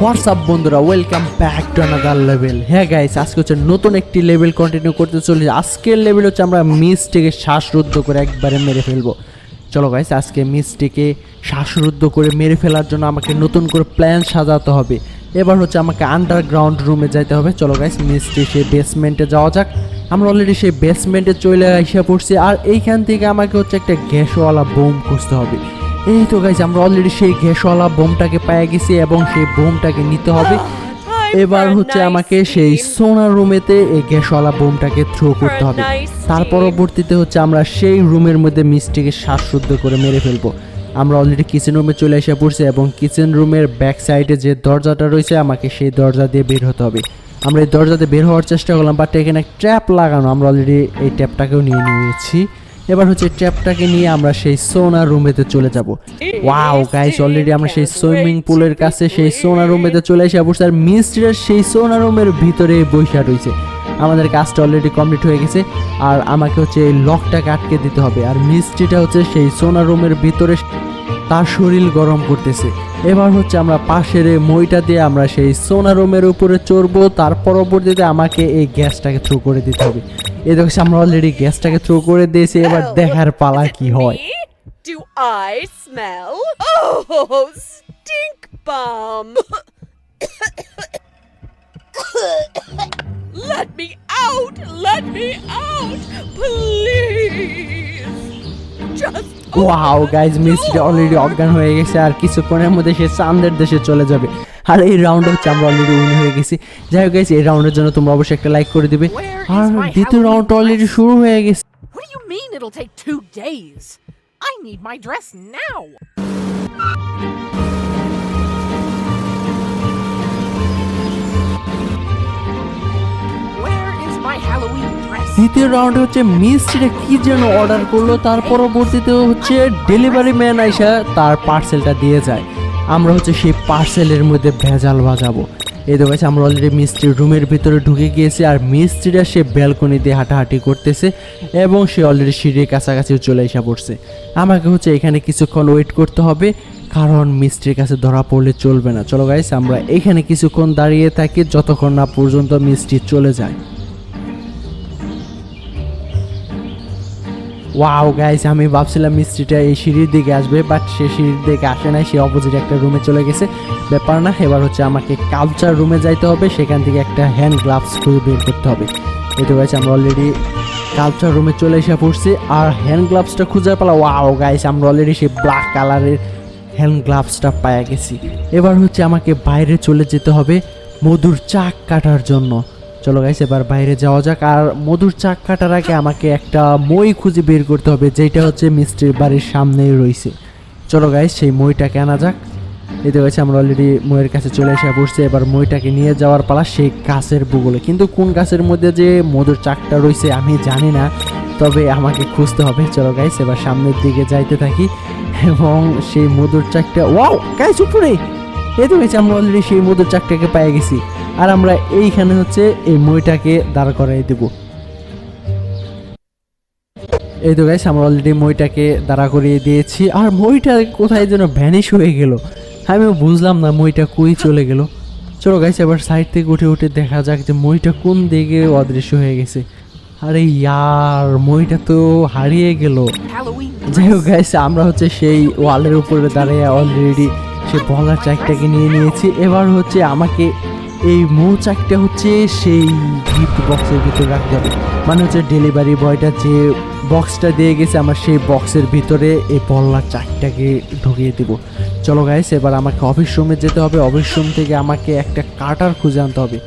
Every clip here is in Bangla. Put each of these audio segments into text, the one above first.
হোয়াটসঅ্যাপ বন্ধুরা? Welcome back to another level হ্যাঁ গাইস আজকে হচ্ছে নতুন একটি লেভেল কন্টিনিউ করতে চলেছি। আজকের লেভেল হচ্ছে আমরা মিসটিকে শ্বাসরুদ্ধ করে একবারে মেরে ফেলব। চলো গাইস আজকে মিসটিকে শ্বাসরুদ্ধ করে মেরে ফেলার জন্য আমাকে নতুন করে প্ল্যান সাজাতে হবে। এবার হচ্ছে আমাকে আন্ডারগ্রাউন্ড রুমে যাইতে হবে। চলো গাইস মিসটি সেই বেসমেন্টে যাওয়া যাক। আমরা অলরেডি সেই বেসমেন্টে চলে এসে পড়ছি। আর এইখান থেকে আমাকে হচ্ছে একটা গ্যাসওয়ালা বোম খুঁজতে হবে। এই তো গাইজ আমরা অলরেডি সেই গ্যাসওয়ালা বোমটাকে পেয়ে গেছি এবং সেই বোমটাকে নিতে হবে। এবার হচ্ছে আমাকে সেই সোনা রুমেতে এই গ্যাসওয়ালা বোমটাকে থ্রো করতে হবে। তার পরবর্তীতে হচ্ছে আমরা সেই রুমের মধ্যে মিষ্টিকে শ্বাসরুদ্ধ করে মেরে ফেলব। আমরা অলরেডি কিচেন রুমে চলে এসে পড়ছি এবং কিচেন রুমের ব্যাক সাইডে যে দরজাটা রয়েছে আমাকে সেই দরজা দিয়ে বের হতে হবে। আমরা এই দরজাতে বের হওয়ার চেষ্টা করলাম বাট এখানে ট্র্যাপ লাগানো আমরা অলরেডি এই ট্যাপটাকেও নিয়ে নিয়েছি। এবার হচ্ছে ট্র্যাপটাকে নিয়ে আমরা সেই সোনা রুমেতে চলে যাব। ওয়াও গাইস অলরেডি আমরা সেই সুইমিং পুলের কাছে সেই সোনা রুমেতে চলে এসে পড়ছি আর মিস্ত্রিরা সেই সোনা রুমের ভিতরে বৈশা রয়েছে। আমাদের কাজটা অলরেডি কমপ্লিট হয়ে গেছে। আর আমাকে হচ্ছে এই লকটাকে আটকে দিতে হবে। আর মিস্ত্রিটা হচ্ছে সেই সোনা রুমের ভিতরে তার শরীর গরম করতেছে। এবার হচ্ছে আমরা পাশের এই মইটা দিয়ে আমরা সেই সোনা রুমের উপরে চড়বো। তার পরবর্তীতে আমাকে এই গ্যাসটাকে থ্রো করে দিতে হবে। দেখছি আমরা অলরেডি গ্যাসটাকে থ্রো করে দিয়েছি এবার দেখার পালা কি হয়? Do I smell? Oh, stink bomb! Let me out! Let me out! Please! Just wow guys মিস্ত্রি অলরেডি অজ্ঞান হয়ে গেছে আর কিছুক্ষণের মধ্যে সে চান্দের দেশে চলে যাবে আর এই রাউন্ড হচ্ছে আমরা অলরেডি উইন হয়ে গেছি। যাই হোক এই রাউন্ডের জন্য তোমরা অবশ্যই একটা লাইক করে দিবে। আর দ্বিতীয় রাউন্ড অলরেডি শুরু হয়ে গেছে। What do you mean it'll take two days? I need my dress now. দ্বিতীয় রাউন্ডে হচ্ছে মিস্ত্রিটা কি যেন অর্ডার করল তার পরবর্তীতে হচ্ছে ডেলিভারি ম্যান আইসা তার পার্সেলটা দিয়ে যায়। আমরা হচ্ছে সেই পার্সেলের মধ্যে ভেজাল বাজাবো। এই দেখো আমরা অলরেডি মিস্ত্রির রুমের ভিতরে ঢুকে গিয়েছি আর মিস্ত্রিরা সে ব্যালকনি দিয়ে হাঁটাহাঁটি করতেছে এবং সে অলরেডি সিঁড়ির কাছাকাছি চলে এসে পড়ছে। আমাকে হচ্ছে এখানে কিছুক্ষণ ওয়েট করতে হবে, কারণ মিস্ত্রির কাছে ধরা পড়লে চলবে না। চলো গাইস আমরা এখানে কিছুক্ষণ দাঁড়িয়ে থাকি, যতক্ষণ না পর্যন্ত মিস্ত্রি চলে যায়। ওয়াও গাইস আমি ভাবছিলাম মিস্ত্রিটা এই সিঁড়ির দিকে আসবে বাট সে সিঁড়ির দিকে আসে নাই, সে অপোজিট একটা রুমে চলে গেছে। ব্যাপার না, এবার হচ্ছে আমাকে কালচার রুমে যাইতে হবে, সেখান থেকে একটা হ্যান্ড গ্লাভস খুঁজে বের করতে হবে। এটা গাইস আমরা অলরেডি কালচার রুমে চলে এসে পড়ছি, আর হ্যান্ড গ্লাভসটা খুঁজে পেলা ওয়াও গাইস আমরা অলরেডি সেই ব্ল্যাক কালারের হ্যান্ড গ্লাভসটা পাওয়া গেছি। এবার হচ্ছে আমাকে বাইরে চলে যেতে হবে, মধুর চাক কাটার জন্য। চলো গাইস এবার বাইরে যাওয়া যাক। আর মধুর চাক কাটার আগে আমাকে একটা মই খুঁজে বের করতে হবে, যেটা হচ্ছে মিস্ত্রির বাড়ির সামনেই রয়েছে। চলো গাইস সেই মইটাকে আনা যাক। এতে গেছে আমরা অলরেডি মইয়ের কাছে চলে এসে বসছি। এবার মইটাকে নিয়ে যাওয়ার পালা সেই গাছের বুগলে। কিন্তু কোন গাছের মধ্যে যে মধুর চাকটা রয়েছে আমি জানি না, তবে আমাকে খুঁজতে হবে। চলো গাইস এবার সামনের দিকে যাইতে থাকি। এবং সেই মধুর চাকটা ওয়াও গাইস উপরে! এই তো গেছে আমরা অলরেডি সেই মধুর চাকটাকে পেয়ে গেছি। আর আমরা এইখানে হচ্ছে এই মইটাকে দাঁড় করাই দেব। এই তো গাইস আমরা অলরেডি মইটাকে দাঁড়া করিয়ে দিয়েছি। আর মইটা কোথায় যেন ভ্যানিশ হয়ে গেল। আমিও বুঝলাম না মইটা কই চলে গেল। চলো গাইস এবার সাইড থেকে উঠে উঠে দেখা যাক যে মইটা কোন দিকে অদৃশ্য হয়ে গেছে। আরে ইয়ার, মইটা তো হারিয়ে গেল। যাই হোক. গাইস আমরা হচ্ছে সেই ওয়ালের উপরে দাঁড়িয়ে অলরেডি সেই বলার চাকটাকে নিয়ে নিয়েছি। এবার হচ্ছে আমাকে এই মৌচাকটা হচ্ছে সেই গিফট বক্সের ভিতরে রাখতে হবে। মানে হচ্ছে ডেলিভারি বয়টা যে বক্সটা দিয়ে গেছে আমার সেই বক্সের ভিতরে এই বল্লার চাকটাকে ঢুকিয়ে দেবো। চলো গাইস এবার আমাকে অফিস রুমে যেতে হবে। অফিস রুম থেকে আমাকে একটা কাটার খুঁজে আনতে হবে।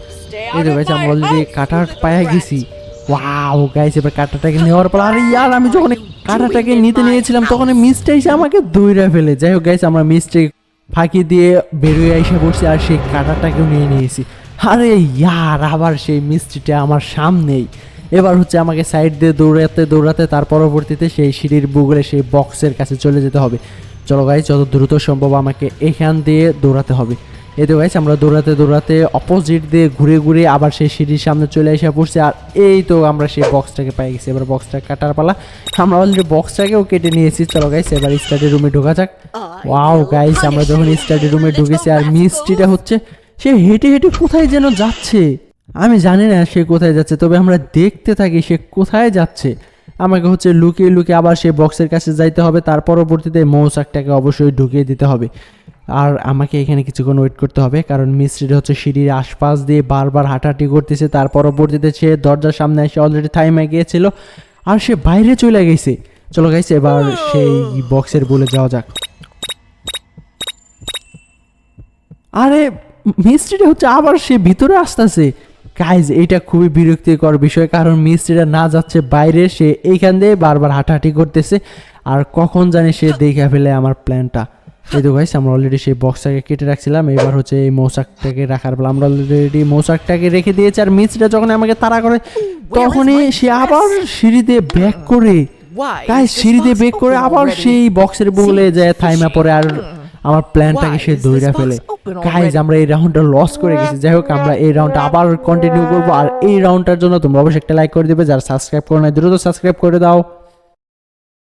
এই তো গাইস my আমরা অলরেডি কাটার পায়ে গেছি। ওয়াও গাইস এবার কাটাটাকে নেওয়ার পর আরে ইয়ার আমি যখন কাটাটাকে নিতে নিয়েছিলাম তখন মিসটা এসে আমাকে দৌড়ে ফেলে। যাই হোক গাইস আমরা মিস্টে ফাঁকি দিয়ে বেরিয়ে এসে বসে আর সেই কাঁটাটাকেও নিয়ে নিয়েছি। আরে ইয়ার, আবার সেই মিষ্টিটা আমার সামনেই। এবার হচ্ছে আমাকে সাইড দিয়ে দৌড়াতে দৌড়াতে তার পরবর্তীতে সেই সিঁড়ির বুগলে সেই বক্সের কাছে চলে যেতে হবে। চলো গাই যত দ্রুত সম্ভব আমাকে এখান দিয়ে দৌড়াতে হবে। এই তো গাইস আমরা দৌড়াতে দৌড়াতে অপোজিট দিয়ে ঘুরে ঘুরে আবার সেই সিঁড়ির সামনে চলে এসে পড়ছি। আর এই তো আমরা সেই বক্সটাকে পাই গেছি। এবার বক্সটা কাটার পালা। আমরা অলরেডি বক্সটাকেও কেটে নিয়েছি। চলো গাইস এবার স্টাডি রুমে ঢোকা যাক। ওয়াও গাইস আমরা যখন স্টাডি রুমে ঢুকেছি আর মিষ্টিটা হচ্ছে, সে হেঁটে হেঁটে কোথায় যেন যাচ্ছে? আমি জানি না সে কোথায় যাচ্ছে, তবে আমরা দেখতে থাকি সে কোথায় যাচ্ছে। আমাকে হচ্ছে লুকিয়ে লুকিয়ে আবার সেই বক্সের কাছে যাইতে হবে। তার পরবর্তীতে মৌসাকটাকে অবশ্যই ঢুকিয়ে দিতে হবে। আর আমাকে এখানে কিছুক্ষণ ওয়েট করতে হবে কারণ মিস্ত্রিটা হচ্ছে সিঁড়ির আশপাশ দিয়ে বারবার হাঁটাহাঁটি করতেছে। তার পরবর্তীতে সে দরজার সামনে এসে অলরেডি থাইমে গিয়েছিল আর সে বাইরে চলে গেছে। চলো গাইছে এবার সেই বক্সের বলে যাওয়া যাক। আরে মিস্ত্রিটা হচ্ছে আবার সে ভিতরে আসতেছে। গাইজ এটা খুবই বিরক্তিকর বিষয় কারণ মিস্ত্রিটা না যাচ্ছে বাইরে সে এইখান দিয়ে বারবার হাঁটাহাঁটি করতেছে। আর কখন জানি সে দেখে ফেলে আমার প্ল্যানটা এই তো গাইস আমরা অলরেডি সেই বক্সটাকে কেটে রাখছিলাম। এবার হচ্ছে এই মৌসাকটাকে রাখার পর আমরা অলরেডি মৌসাকটাকে রেখে দিয়েছি। আর মিস্ত্রিটা যখন আমাকে তাড়া করে তখনই সে আবার সিঁড়িতে ব্যাক করে? গাইস সিঁড়িতে বেক করে আবার সেই বক্সের বলে যায় থাইমা পরে আর আমার প্ল্যানটাকে সে দৌড়া ফেলে। গাইজ আমরা এই রাউন্ডটা লস করে গেছি। যাই হোক আমরা এই রাউন্ডটা আবার কন্টিনিউ করব। আর এই রাউন্ডটার জন্য তোমরা অবশ্যই একটা লাইক করে দিবে। যারা সাবস্ক্রাইব করো না দ্রুত সাবস্ক্রাইব করে দাও।